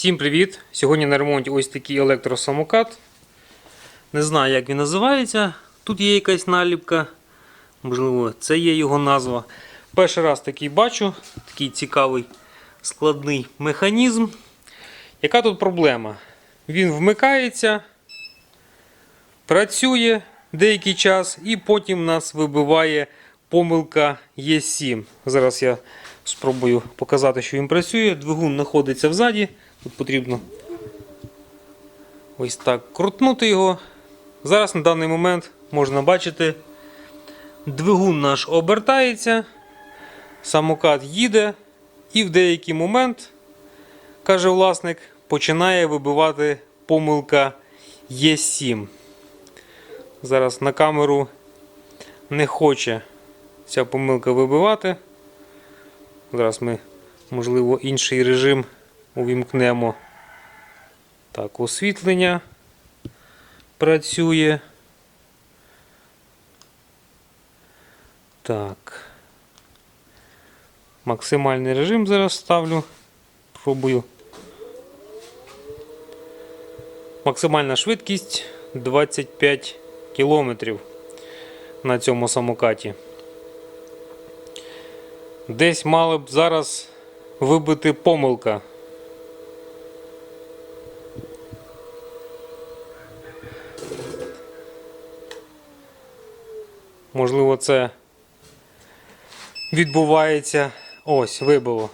Всім привіт! Сьогодні на ремонті ось такий електросамокат. Не знаю, як він називається. Тут є якась наліпка. Можливо, це є його назва. Перший раз такий бачу, такий цікавий складний механізм. Яка тут проблема? Він вмикається, працює деякий час і потім нас вибиває помилка Е7. Зараз я спробую показати, що він працює. Двигун знаходиться взаді. Тут потрібно ось так крутнути його. Зараз на даний момент можна бачити, двигун наш обертається, самокат їде, і в деякий момент, каже власник, починає вибивати помилка Е7. Зараз на камеру не хоче ця помилка вибивати. Зараз ми, можливо, інший режим увімкнемо. Так, освітлення працює. Так. Максимальний режим зараз ставлю. Пробую. Максимальна швидкість 25 км на цьому самокаті. Десь мала б зараз вибити помилка. Можливо, це відбувається. Ось, вибило.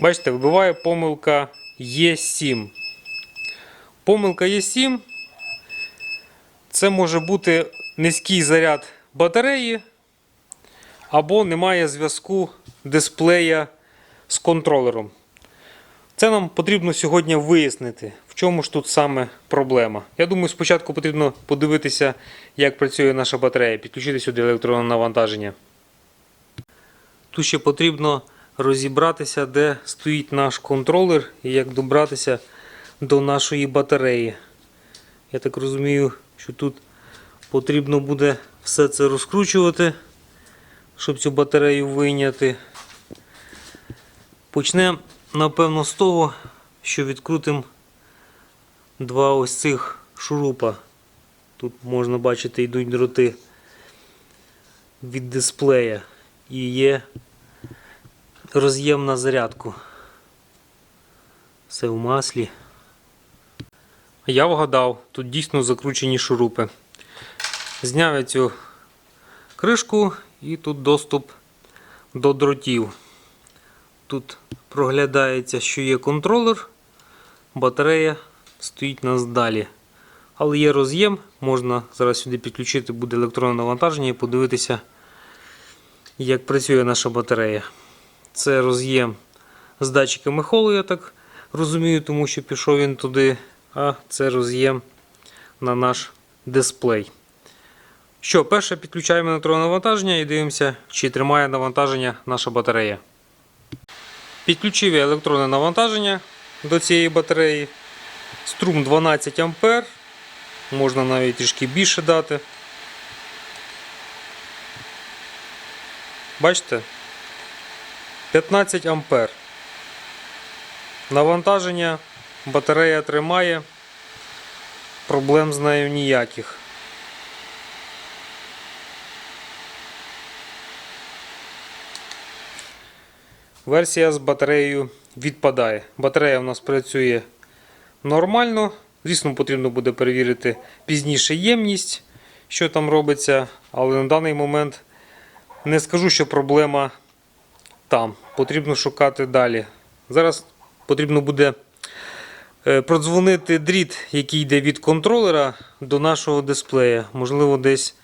Бачите, вибиває помилка Е7. Помилка Е7 це може бути низький заряд батареї або немає зв'язку дисплея з контролером. Це нам потрібно сьогодні вияснити, в чому ж тут саме проблема. Я думаю, спочатку потрібно подивитися, як працює наша батарея, підключити сюди електронне навантаження. Тут ще потрібно розібратися, де стоїть наш контролер і як добратися до нашої батареї. Я так розумію, що тут потрібно буде все це розкручувати, щоб цю батарею вийняти. Почнемо, напевно, з того, що відкрутимо два ось цих шурупа. Тут можна бачити, йдуть дроти від дисплея і є роз'єм на зарядку. Все в маслі. Я вгадав, тут дійсно закручені шурупи. Зняв я цю кришку і тут доступ до дротів. Тут проглядається, що є контролер, батарея стоїть нас далі. Але є роз'єм, можна зараз сюди підключити буде електронне навантаження і подивитися, як працює наша батарея. Це роз'єм з датчиками холу, я так розумію, тому що пішов він туди, а це роз'єм на наш дисплей. Що, перше підключаємо електронне навантаження і дивимося, чи тримає навантаження наша батарея. Підключив я електронне навантаження до цієї батареї. Струм 12 А. Можна навіть трішки більше дати. Бачите? 15 А. Навантаження батарея тримає. Проблем з нею ніяких. Версія з батареєю відпадає. Батарея у нас працює нормально. Звісно, потрібно буде перевірити пізніше ємність, що там робиться, але на даний момент не скажу, що проблема там. Потрібно шукати далі. Зараз потрібно буде е, продзвонити дріт, який йде від контролера до нашого дисплея. Можливо, десь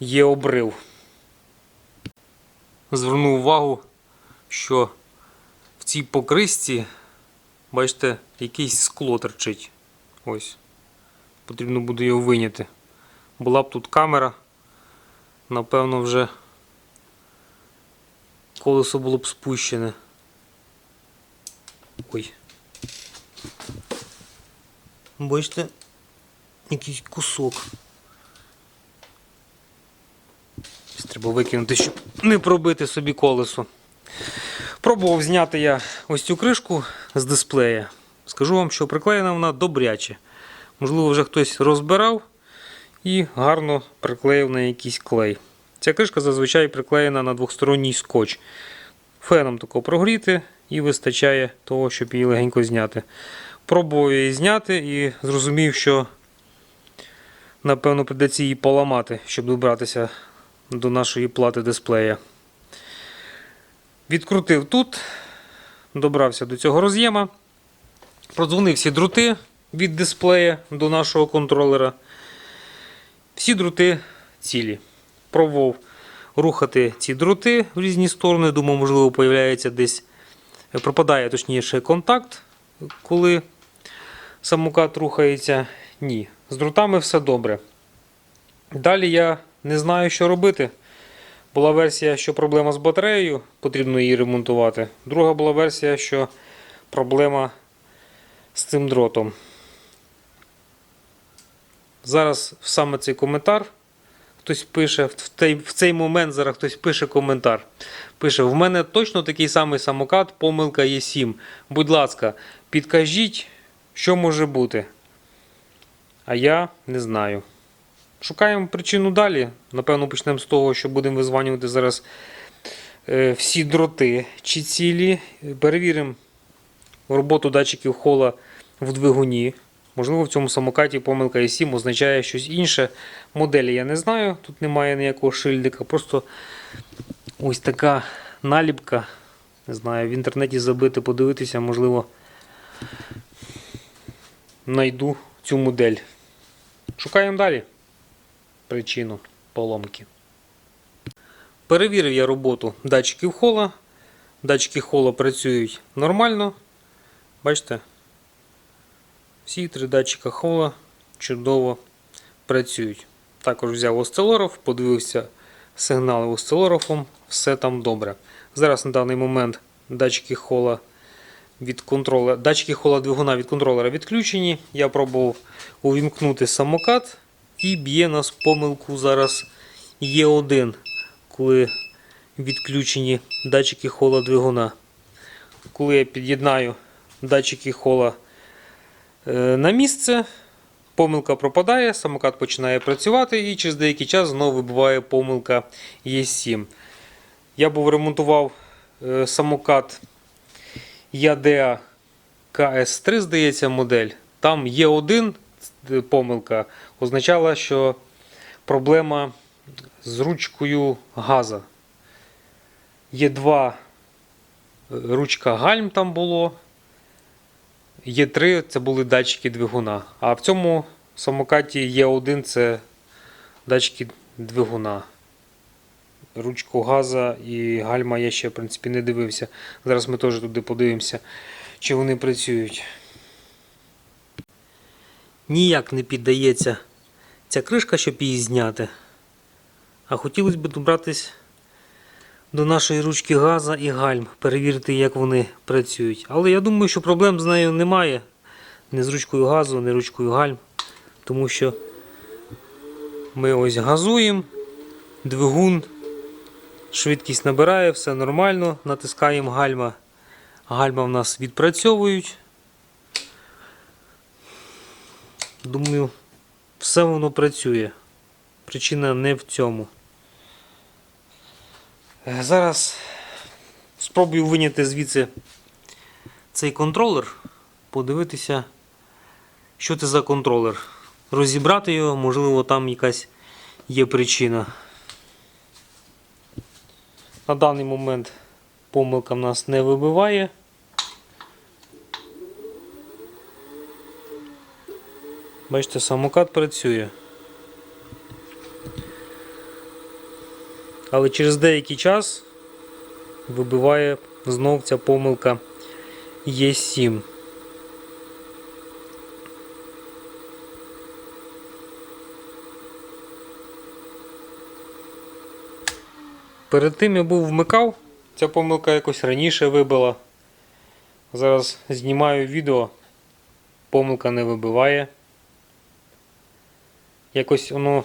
є обрив. Зверну увагу, що в цій покрисці, бачите, якийсь скло торчить. Ось. Потрібно буде його виняти. Була б тут камера, напевно, вже колесо було б спущене. Ой. Бачите, якийсь кусок. Треба викинути, щоб не пробити собі колесо. Пробував зняти я ось цю кришку з дисплея. Скажу вам, що приклеєна вона добряче. Можливо, вже хтось розбирав і гарно приклеїв на якийсь клей. Ця кришка зазвичай приклеєна на двосторонній скотч. Феном тако прогріти і вистачає того, щоб її легенько зняти. Пробував її зняти і зрозумів, що напевно придеться її поламати, щоб добратися до нашої плати дисплея. Відкрутив тут, добрався до цього роз'єма, продзвонив всі дроти від дисплея до нашого контролера. Всі дроти цілі. Пробував рухати ці дроти в різні сторони. Думав, можливо, появляється десь, пропадає точніше контакт, коли самокат рухається. Ні, з дротами все добре. Далі я не знаю, що робити. Була версія, що проблема з батареєю, потрібно її ремонтувати. Друга була версія, що проблема з цим дротом. Зараз саме цей коментар хтось пише, в цей, момент зараз хтось пише коментар. Пише: в мене точно такий самий самокат, помилка є 7. Будь ласка, підкажіть, що може бути. А я не знаю. Шукаємо причину далі. Напевно, почнемо з того, що будемо визванювати зараз е, всі дроти чи цілі. Перевіримо роботу датчиків хола в двигуні. Можливо, в цьому самокаті помилка i7 означає щось інше. Моделі я не знаю, тут немає ніякого шильдика, просто ось така наліпка. Не знаю, в інтернеті забити, подивитися, можливо, знайду цю модель. Шукаємо далі причину поломки. Перевірив я роботу датчиків хола. Датчики хола працюють нормально. Бачите? Всі три датчика хола чудово працюють. Також взяв осцилограф, подивився сигнали осцилографом, все там добре. Зараз на даний момент датчики хола від контролера, датчики хола двигуна від контролера відключені. Я пробував увімкнути самокат і б'є нас помилку зараз Є1, коли відключені датчики хола двигуна. Коли я під'єднаю датчики хола е, на місце, помилка пропадає, самокат починає працювати і через деякий час знову вибуває помилка Є7. Я був ремонтував е, самокат Ядеа КС3, здається, модель. Там є один помилка, означала, що проблема з ручкою газа. Є два е, ручка гальм там було. Є три це були датчики двигуна. А в цьому самокаті є один це датчики двигуна. Ручку газа і гальма я ще в принципі не дивився. Зараз ми теж туди подивимося, чи вони працюють. Ніяк не піддається ця кришка, щоб її зняти. А хотілося б добратися до нашої ручки газа і гальм, перевірити, як вони працюють. Але я думаю, що проблем з нею немає. Ні з ручкою газу, ні ручкою гальм. Тому що ми ось газуємо, двигун, швидкість набирає, все нормально, натискаємо гальма. Гальма в нас відпрацьовують. Думаю, все воно працює. Причина не в цьому. Е, Зараз спробую виняти звідси цей контролер, подивитися, що це за контролер. Розібрати його, можливо, там якась є причина. На даний момент помилка в нас не вибиває. Бачите, самокат працює. Але через деякий час вибиває знов ця помилка Є7. Перед тим я був вмикав, ця помилка якось раніше вибила. Зараз знімаю відео, помилка не вибиває. Якось воно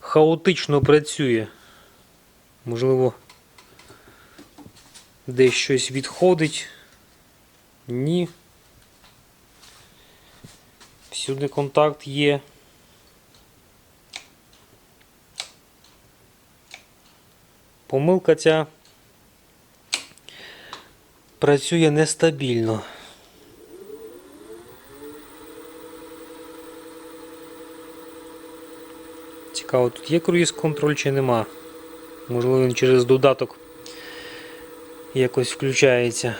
хаотично працює. Можливо, Десь щось відходить. Ні. Всюди контакт є. Помилка ця працює нестабільно. Цікаво, тут є круїз контроль чи нема. Можливо, він через додаток якось включається.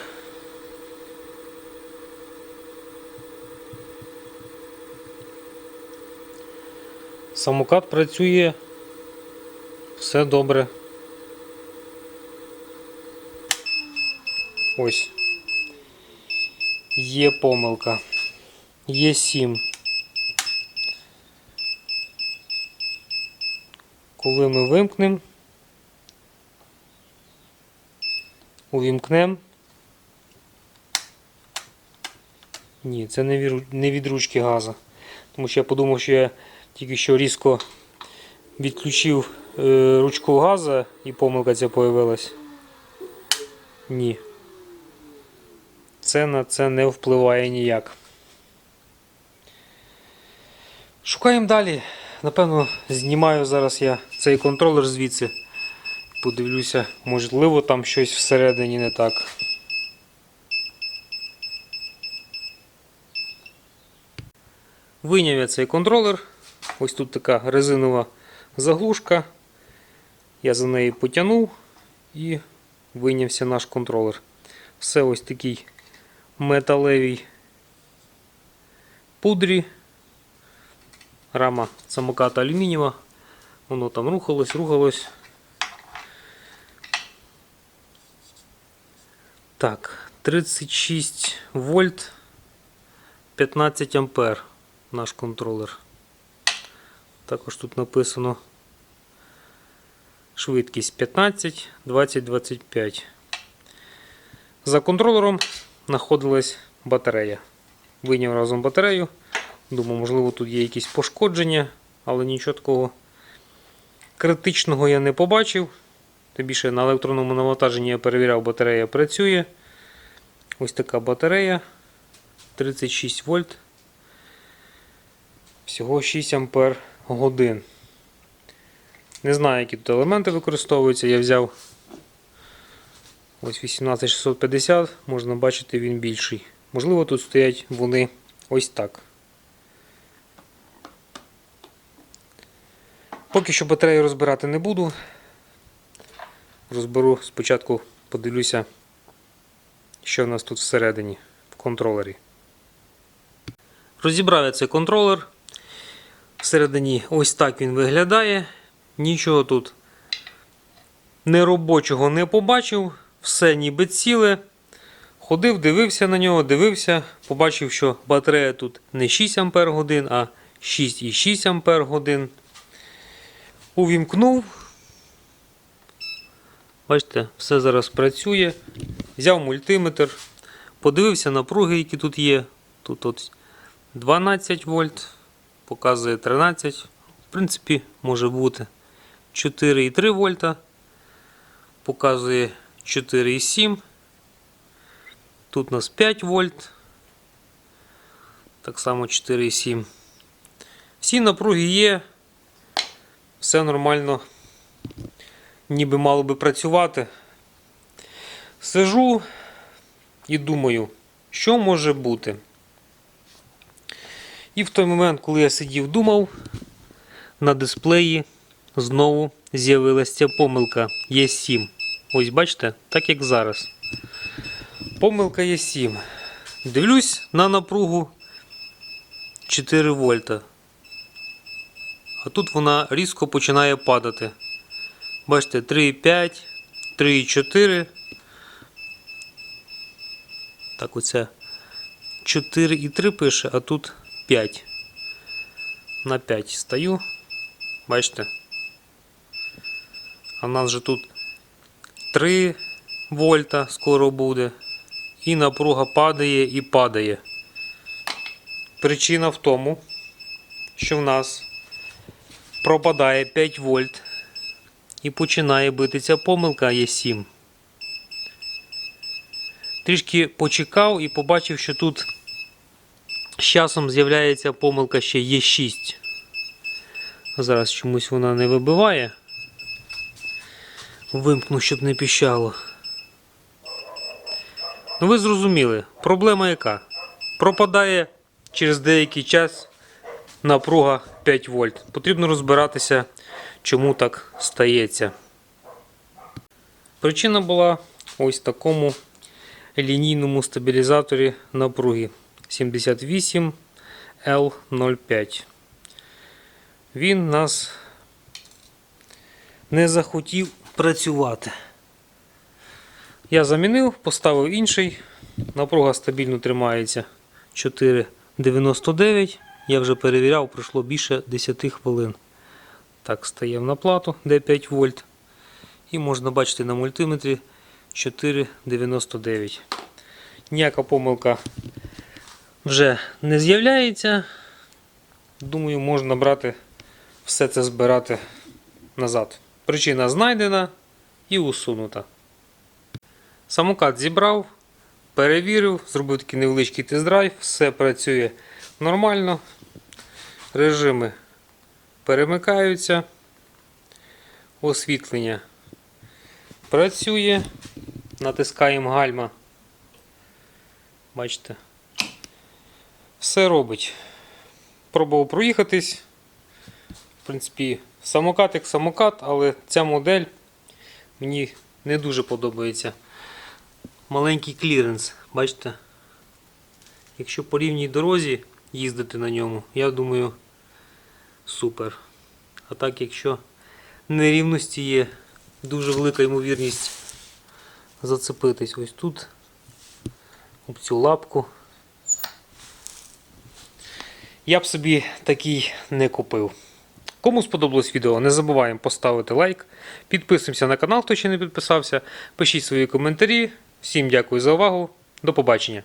Самокат працює. Все добре. Ось. Є помилка. Є 7. Коли ми вимкнемо, увімкнемо. Ні, це не від, ручки газа. Тому що я подумав, що я тільки що різко відключив е, ручку газа і помилка ця появилась. Ні. Це на це не впливає ніяк. Шукаємо далі. Напевно, знімаю зараз я цей контролер звідси. Подивлюся, можливо, там щось всередині не так. Вийняв я цей контролер. Ось тут така резинова заглушка. Я за неї потягнув і вийнявся наш контролер. Все ось такий металевій пудрі. Рама самоката алюмінієва. Воно там рухалось, рухалось. Так, 36 вольт, 15 ампер наш контролер. Також тут написано швидкість 15, 20, 25. За контролером знаходилась батарея. Вийняв разом батарею. Думаю, можливо, тут є якісь пошкодження, але нічого такого критичного я не побачив. Тим більше на електронному навантаженні я перевіряв, батарея працює. Ось така батарея 36 вольт. Всього 6 ампер годин. Не знаю, які тут елементи використовуються. Я взяв ось 18650, можна бачити, він більший. Можливо, тут стоять вони ось так. Поки що батарею розбирати не буду. Розберу спочатку, подивлюся, що в нас тут всередині в контролері. Розібрав я цей контролер. Всередині ось так він виглядає. Нічого тут неробочого не побачив. Все ніби ціле. Ходив, дивився на нього, дивився, побачив, що батарея тут не 6 Ампер а 6,6 Ампер годин. Увімкнув. Бачите, все зараз працює. Взяв мультиметр, подивився напруги, які тут є. Тут от 12 вольт, показує 13. В принципі, може бути 4,3 вольта. Показує 4,7. Тут у нас 5 вольт. Так само 4,7. Всі напруги є. Все нормально. Ніби мало би працювати. Сижу і думаю, що може бути. І в той момент, коли я сидів думав, на дисплеї знову з'явилася помилка Є7. Ось бачите, так як зараз. Помилка Є7. Дивлюсь на напругу 4 вольта. А тут вона різко починає падати. Бачите, 3,5, 3,4. Так, оце 4,3 пише, а тут 5. На 5 стаю. Бачите? А в нас же тут 3 вольта скоро буде. І напруга падає і падає. Причина в тому, що в нас пропадає 5 вольт і починає битися помилка Є7. трішки почекав і побачив, що тут з часом з'являється помилка ще є 6. Зараз чомусь вона не вибиває. Вимкну, щоб не піщало. Ну ви зрозуміли, проблема яка? Пропадає через деякий час напруга 5 вольт. Потрібно розбиратися, чому так стається. Причина була ось в такому лінійному стабілізаторі напруги 78L05. Він нас не захотів працювати. Я замінив, поставив інший. Напруга стабільно тримається 4,99. Я вже перевіряв, пройшло більше 10 хвилин. Так, стаємо на плату, де 5 вольт. І можна бачити на мультиметрі 4,99. Ніяка помилка вже не з'являється. Думаю, можна брати все це збирати назад. Причина знайдена і усунута. Самокат зібрав, перевірив, зробив такий невеличкий тест-драйв, все працює нормально. Режими перемикаються. Освітлення працює. Натискаємо гальма. Бачите. Все робить. Пробував проїхатись. В принципі, самокат як самокат, але ця модель мені не дуже подобається. Маленький кліренс, бачите? Якщо по рівній дорозі їздити на ньому, я думаю, супер. А так, якщо нерівності є, дуже велика ймовірність зацепитись ось тут, об цю лапку. Я б собі такий не купив. Кому сподобалось відео, не забуваємо поставити лайк. Підписуємося на канал, хто ще не підписався. Пишіть свої коментарі. Всім дякую за увагу. До побачення.